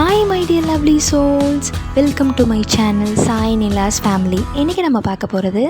Hi my dear lovely souls welcome to my channel Sai Nila's family இன்றைக்கி நம்ம பார்க்க போகிறது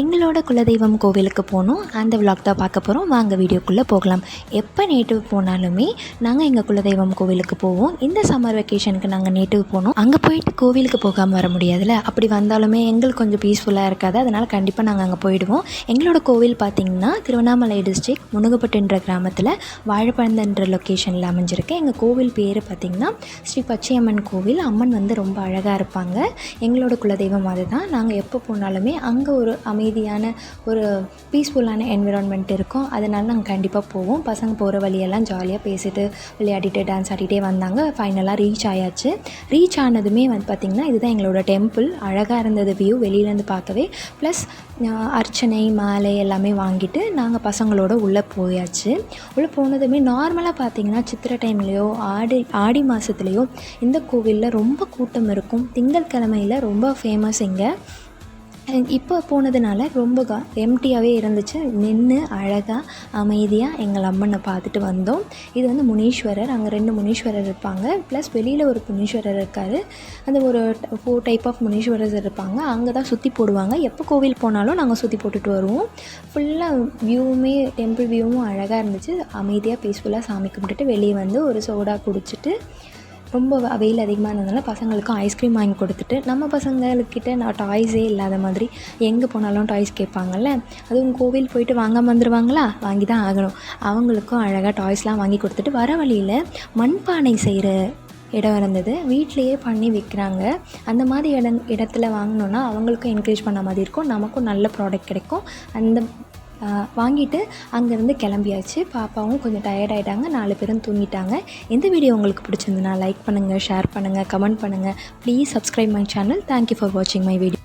எங்களோட குலதெய்வம் கோவிலுக்கு போகணும். அந்த விளாக் தான் பார்க்க போகிறோம் வாங்க வீடியோக்குள்ளே போகலாம். எப்போ நேட்டிவ் போனாலுமே நாங்கள் எங்கள் குலதெய்வம் கோவிலுக்கு போவோம். இந்த சம்மர் வெக்கேஷனுக்கு நாங்கள் நேட்டிவ் போனோம். அங்கே போயிட்டு கோவிலுக்கு போகாமல் வர முடியாதுல்ல அப்படி வந்தாலுமே எங்களுக்கு கொஞ்சம் பீஸ்ஃபுல்லாக இருக்காது. அதனால் கண்டிப்பாக நாங்கள் அங்கே போயிடுவோம். எங்களோட கோவில் பார்த்திங்கன்னா திருவண்ணாமலை டிஸ்ட்ரிக் முனுகப்பட்டுன்ற கிராமத்தில் வாழைப்பழந்தன்ற லொக்கேஷனில் அமைஞ்சிருக்கு. எங்கள் கோவில் பேர் பார்த்திங்கன்னா ஸ்ரீ பச்சையம்மன் கோவில் அம்மன் வந்து ரொம்ப அழகாக இருப்பாங்க. எங்களோட குலதெய்வம் அதுதான். நாங்கள் எப்போ போனாலுமே அங்கே ஒரு அமைதியான ஒரு பீஸ்ஃபுல்லான என்விரான்மெண்ட் இருக்கும். அதனால நாங்கள் கண்டிப்பாக போவோம். பசங்க போகிற வழியெல்லாம் ஜாலியாக பேசிட்டு விளையாடிட்டு டான்ஸ் ஆடிட்டே வந்தாங்க. ஃபைனலாக ரீச் ஆயாச்சு. ரீச் ஆனதுமே வந்து பார்த்திங்கன்னா இதுதான் எங்களோட டெம்பிள் அழகாக இருந்தது வியூ வெளியிலேருந்து பார்க்கவே ப்ளஸ் அர்ச்சனை மாலை எல்லாமே வாங்கிட்டு நாங்கள் பசங்களோட உள்ளே போயாச்சு. உள்ளே போனதுமே நார்மலாக பார்த்திங்கன்னா சித்திரை டைம்லேயோ ஆடி ஆடி மாதத்துலேயோ இந்த கோவிலில் ரொம்ப கூட்டம் இருக்கும். திங்கட்கிழமையில் ரொம்ப ஃபேமஸ் இங்கே. இப்போ போனதுனால ரொம்ப கா எம்டியாகவே இருந்துச்சு. நின்று அழகாக அமைதியாக எங்கள் அம்மனை பார்த்துட்டு வந்தோம். இது வந்து முனீஸ்வரர். அங்கே ரெண்டு முனீஸ்வரர் இருப்பாங்க. ப்ளஸ் வெளியில் ஒரு முனீஸ்வரர் இருக்கார். அந்த ஒரு ஃபோர் டைப் ஆஃப் முனீஸ்வரர் இருப்பாங்க. அங்கே தான் சுற்றி போடுவாங்க. எப்போ கோவில் போனாலும் நாங்கள் சுற்றி போட்டுட்டு வருவோம். ஃபுல்லாக வியூவுமே டெம்பிள் வியூவும் அழகாக இருந்துச்சு. அமைதியாக பீஸ்ஃபுல்லாக சாமி கும்பிட்டுட்டு வெளியே வந்து ஒரு சோடா குடிச்சிட்டு ரொம்ப வெயில் அதிகமாக இருந்ததுனால பசங்களுக்கும் ஐஸ்கிரீம் வாங்கி கொடுத்துட்டு நம்ம பசங்கக்கிட்ட நான் டாய்ஸே இல்லாத மாதிரி எங்கே போனாலும் டாய்ஸ் கேட்பாங்கல்ல? அதுவும் கோவில் போயிட்டு வாங்காமல் வந்துடுவாங்களா வாங்கி தான் ஆகணும். அவங்களுக்கும் அழகாக டாய்ஸ்லாம் வாங்கி கொடுத்துட்டு வர வழியில் மண்பானை செய்கிற இடம் இருந்தது. வீட்லேயே பண்ணி விற்கிறாங்க அந்த மாதிரி இடம் இடத்துல வாங்கினோன்னா அவங்களுக்கும் என்கரேஜ் பண்ண மாதிரி இருக்கும். நமக்கும் நல்ல ப்ராடக்ட் கிடைக்கும். அந்த வாங்கிட்டு அங்கேருந்து கிளம்பியாச்சு. பாப்பாவும் கொஞ்சம் டயர்ட் ஆகிட்டாங்க நாலு பேரும் தூங்கிட்டாங்க. இந்த வீடியோ உங்களுக்கு பிடிச்சிருந்துன்னா லைக் பண்ணுங்கள் ஷேர் பண்ணுங்கள் கமெண்ட் பண்ணுங்கள் please subscribe my channel thank you for வாட்சிங் மை வீடியோ